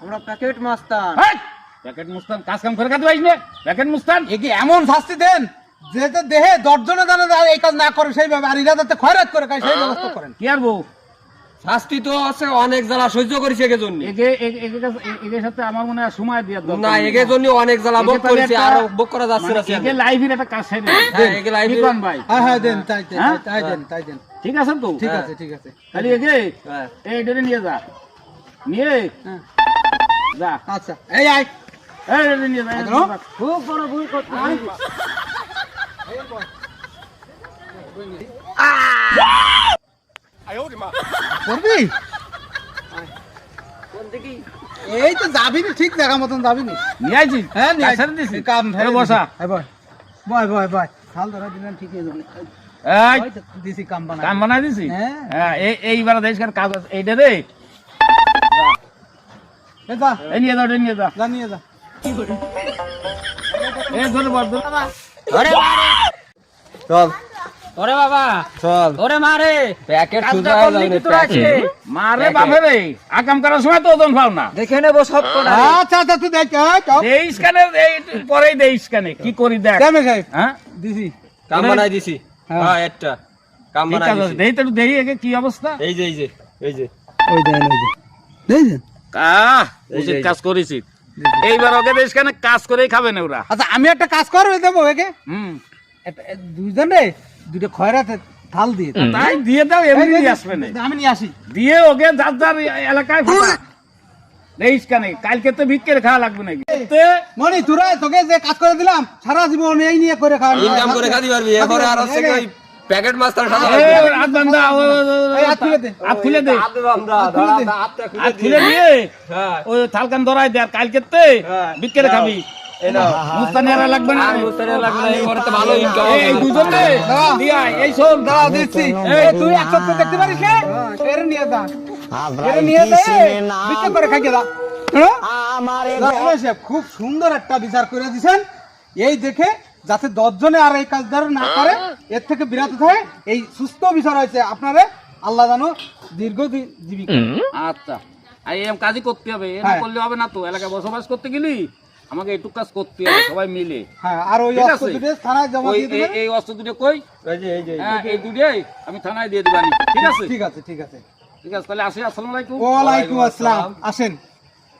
আমরা প্যাকেট মাস্তান। প্যাকেট মুস্তান কাজ কাম করে খাতে পারিস না? প্যাকেট মুস্তান এ কি এমন শাস্তি দেন? যেতে দেহে দশজনে জানে যে এই কাজ না করে সেইভাবে আর ইরা যাতে খয়রাত করে খায় সেই ব্যবস্থা করেন। কি আর বউ? শাস্তি তো আছে অনেক জ্বালা সহ্য করেছে একে জন্য একে একে- সাথে আমার মনে হয় সময় দেওয়ার দরকার না একে জন্য অনেক জ্বালা ভোগ করেছে আর ভোগ করা যাচ্ছে না মানে একে লাইফের একটা কাজ হ্যাঁ, একে live এর- ভাই। হ্যাঁ হ্যাঁ দেন তাই দেন, হ্যাঁ? তাই দেন তাই দেন। ঠিক আছে তো? ঠিক হ্যাঁ। আছে ঠিক আছে। তাহলে একে হ্যাঁ। এই ডেরে নিয়ে যা। নিয়ে হ্যাঁ। যা। আচ্ছা এই আয়। এই নিয়ে যা এই। ডেরে নিয়ে যা। খুব বড় ভুল করতে করবি? এই তো যাবি নি ঠিক জায়গা মতন যাবি নি নিয়ে হ্যাঁ নিয়ে সেরে কাম বসা। এই বয়। বয় বয় বয়। হাল ধরা দিলেন ঠিক হয়ে যাবে। এই। দিছি কাম বানা কাম বানাই দিছি? হ্যাঁ। হ্যাঁ এই এইবার দেশ কাজ আছে। এইটা রে এই যা। নিয়ে যা ওটা নিয়ে যা। যা নিয়ে যা। ধরে বল ধরে। চল। ওরে বাবা। চল। ওরে মারে প্যাকেট সুজা করলি কি মারে বাপে রে। আকাম করার সময় তো ওজন পাও না। দেখে নেব সব কটা। আচ্ছা আচ্ছা তুই দেখ দেইস কানে এই পরেই দেইস কানে কি করি দেখ। কেমন হ্যাঁ? দিছি। কাম বানাই দিছি। হ্যাঁ। হ্যাঁ একটা। কাম বানাই দিছি। দেই তো দেই একে কি অবস্থা? এই যে এই যে এই যে। ওই দেন ওই যে আহ উচিত কাজ করেছি। এইবার ওকে দেশ কানে কাজ করেই খাবে না ওরা। আচ্ছা আমি একটা কাজ করবে দেবো একে হুম। দুইজন রে দুটো খয়রাতে থাল দিয়ে তাই দিয়ে দাও এমনি নিয়ে আসবে না। আমি নিয়ে আসি। দিয়ে ওকে যার যার এলাকায় ফাটা কানে কালকে তো ভিক্ষের খাওয়া লাগবে নাকি? মনি তোরা তোকে যে কাজ করে দিলাম সারা জীবন এই নিয়ে করে খাওয়া ইনকাম করে পারবি আর হচ্ছে প্যাকেট সাদা এই, হাত বান্ধা, হাত খুলে দে। হাত খুলে দে। হাত খুলে দিয়ে হ্যাঁ। ওই থালকান ধরাই দে আর কালকে তে হ্যাঁ। খাবি। এই নাও। মুস্তানি আর লাগবে না? আর লাগবে না এবারে তো ভালো ইনকাম এই এই দিয়া এই শোন দাঁড়াও দিচ্ছি এই তুই এক সপ্তাহ দেখতে পারিস না? এর নিয়ে যা। এর নিয়ে দে বিক্রি করে খাইয়ে দা। হ্যাঁ? খুব সুন্দর একটা বিচার করে দিছেন। এই দেখে যাতে দশজনে আর এই কাজ দ্বারা না করে এর থেকে বিরত থাকে। এই সুস্থ বিচার হয়েছে আপনারে আল্লাহ জানো দীর্ঘ জীবিকা আচ্ছা। আর এরকম কাজই করতে হবে এরকম হ্যাঁ। করলে হবে না তো। এলাকায় বসবাস করতে গেলি আমাকে এইটুক কাজ করতে হবে সবাই মিলে। হ্যাঁ আর ওই অস্ত্র দুটো থানায় জমা দিয়ে এই- দেবেন। এই অস্ত্র দুটো কই? এই যে এই যে হ্যাঁ এই দুটোই আমি থানায় দিয়ে দিবানি ঠিক আছে? ঠিক আছে ঠিক আছে। ঠিক আছে তাহলে আসি আসসালামু আলাইকুম। ওয়ালাইকুম আসসালাম। আসেন।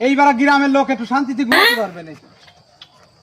এইবার গ্রামের লোক একটু শান্তিতে ঘুমাতে পারবেন না